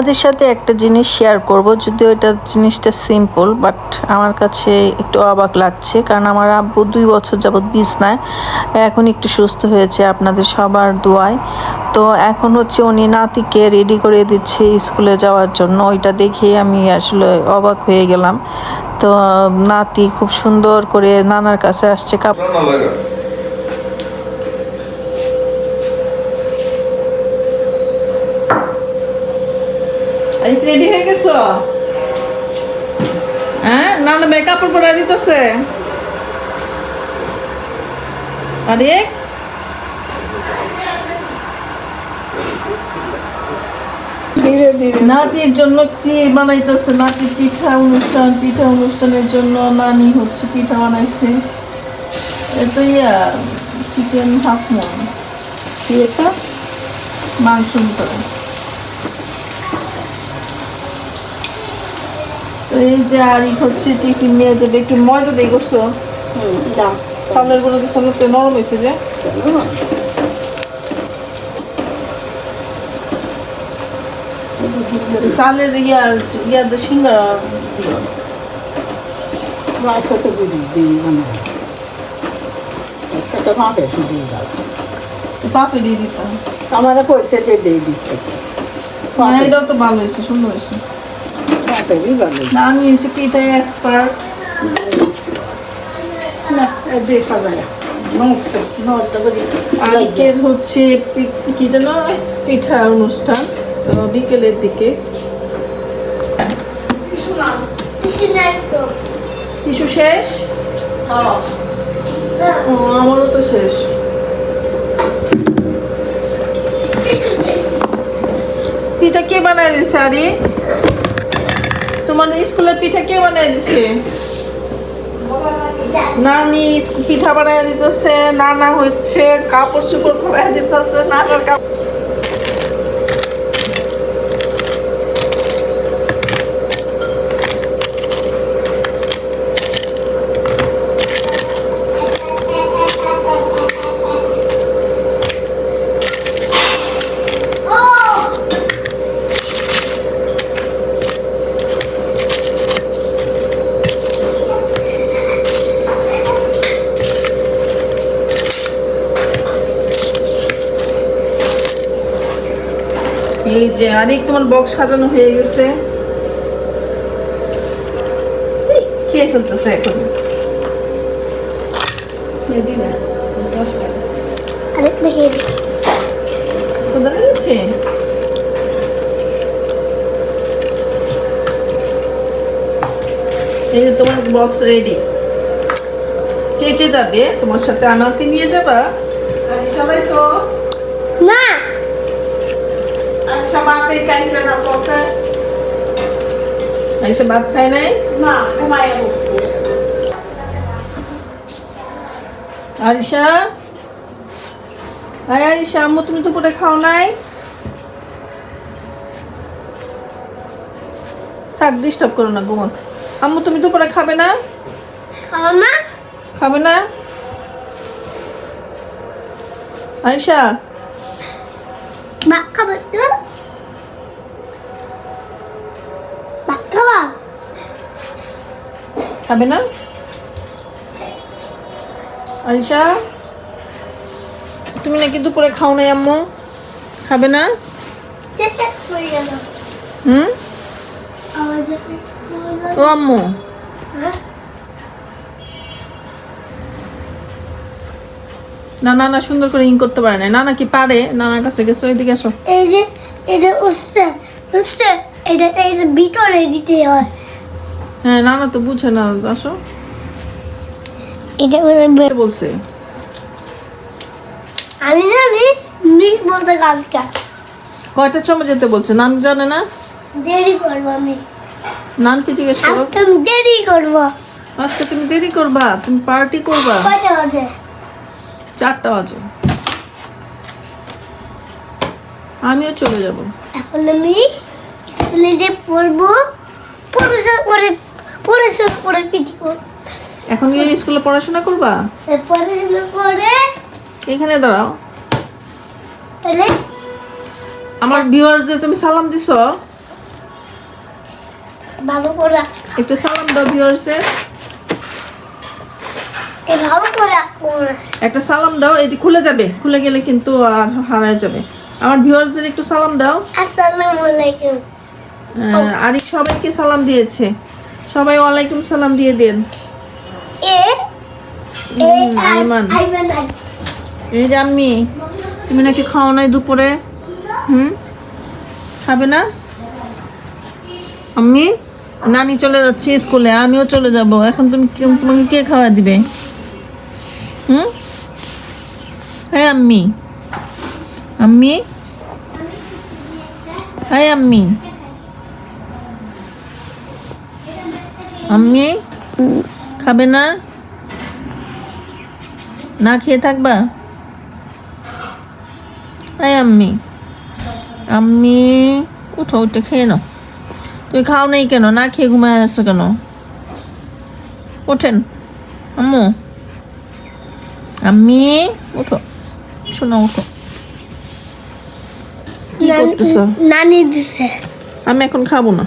আপনাদের সাথে একটা জিনিস শেয়ার করব। যদিও এটা জিনিসটা সিম্পল বাট আমার কাছে একটু অবাক লাগছে, কারণ আমার আব্বু দুই বছর যাবৎ বিছনায়, এখন একটু সুস্থ হয়েছে আপনাদের সবার দোয়ায়। তো এখন হচ্ছে উনি নাতিকে রেডি করে দিচ্ছে স্কুলে যাওয়ার জন্য। ওইটা দেখে আমি আসলে অবাক হয়ে গেলাম। তো নাতি খুব সুন্দর করে নানার কাছে আসছে। কাপড় আরে রেডি হয়ে গেছো? হ্যাঁ না না মেকআপ পরে দিতেছে আরে ধীরে ধীরে। নাতির জন্য কি বানাইতেছে? নাতি পিঠা অনুষ্ঠান পিঠা অনুষ্ঠানের জন্য নানি হচ্ছে পিঠা বানাইছে। এটা ইয়া চিকেন হাফ মন কি এটা? মাংস ভিতরে তো এই যে আরিক হচ্ছে টিফিন নিয়ে যাবে কি ময়দা দিয়ে করছ? চালের গুঁড়ো দিয়ে নরম হয়েছে যে। চালের ইয়া ইয়া দিয়ে দিই মানে। একটা মাপে শুধু দাও। পাপে দিয়ে দিতাম। আমারা করতে যে দিয়ে দিতে। মানে তো ভালো হয়েছে সুন্দর হয়েছে। বি ভালো না আমি হয়েছে পিঠায় এক্সপার্ট না নষ্ট করি হচ্ছে কি যেন পিঠা অনুষ্ঠান। তো বিকেলের দিকে। টিসু শেষ? আমারও তো শেষ। পিঠা কে বানায় দিছে আরে তোমার স্কুলের পিঠা কে বানাই দিছে? নানি পিঠা বানাই দিতেছে, নানা হচ্ছে, কাপড় চোপড় পরায় দিতেছে, নানার কাপড় এই যে আরেক তোমার বক্স সাজানো হয়ে গেছে। খেয়ে ফেলতেছে এখন। রেডি না দশ টাকা। আরেকটা খেয়ে দিই। কোথা লেগেছে এই যে তোমার বক্স রেডি কে কে যাবে? তোমার সাথে আমাকে নিয়ে যাবা? সবাই তো না আয়সা ভাতে খাইছে না পথে আয়সা ভাত খায় নাই? না বসছে। আরিশা? আয় আরিশা আম্মু তুমি দুপুরে খাও নাই? থাক ডিস্টার্ব করো না ঘুমাক। আম্মু তুমি দুপুরে খাবে না? খাও না। খাবে না? আরিশা? ভাত খাব তো খাবে না? আরিশা তুমি নাকি দুপুরে খাও নাই আম্মু? খাবে না? হুম? ও আম্মু। হ্যাঁ? না না না সুন্দর করে ইং করতে পারে না নানা কি পারে? নানার কাছে গেছো এদিকে আসো। এই যে এটা উঠছে এটাতে এটা ভিতরে দিতে হয়। হ্যাঁ নানা তো বুঝে না আসো। এটা কে বলছে? আমি জানি মিস বলতে কালকে। কয়টার সময় যেতে বলছে? নান জানে না? দেরি করব আমি। নানকে জিজ্ঞেস করো। আজকে আমি দেরি করব। আজকে তুমি দেরি করবা তুমি পার্টি করবা। কয়টা বাজে? চারটা বাজে। আমিও চলে যাব। এখন আমি স্কুলে যে পড়ব পড়াশোনা করে পড়াশোনা করে পিটি এখন গিয়ে স্কুলে পড়াশোনা করবা? পড়াশোনা করে এখানে দাঁড়াও। তাহলে? আমার তুমি সালাম দিছো? ভালো করে। একটু সালাম দাও করে। একটা সালাম দাও এটি খুলে যাবে। খুলে গেলে কিন্তু আর হারায় যাবে। আমার ভিউয়ার্সদের একটু সালাম দাও। আসসালামু আলাইকুম। আরিক সবাইকে সালাম দিয়েছে। সবাই ওয়ালাইকুম সালাম দিয়ে দেন। এ এ আইমান। এই যে আম্মি তুমি নাকি খাও নাই দুপুরে? হুম? খাবে না? আম্মি নানি চলে যাচ্ছে স্কুলে আমিও চলে যাব। এখন তুমি তোমাকে কে খাওয়া দিবে? হুম? হ্যাঁ আম্মি। আম্মি? হ্যাঁ আম্মি। আম্মি খাবে না? না খেয়ে থাকবা? এই আম্মি। আম্মি উঠো উঠে খেয়ে নাও। তুমি খাও নাই কেন? না খেয়ে ঘুমায় আসো কেন? ওঠেন। আম্মু। আম্মি উঠো। শোনো উঠো। কি করতেছো? নানি দিছে। আমি এখন খাব না।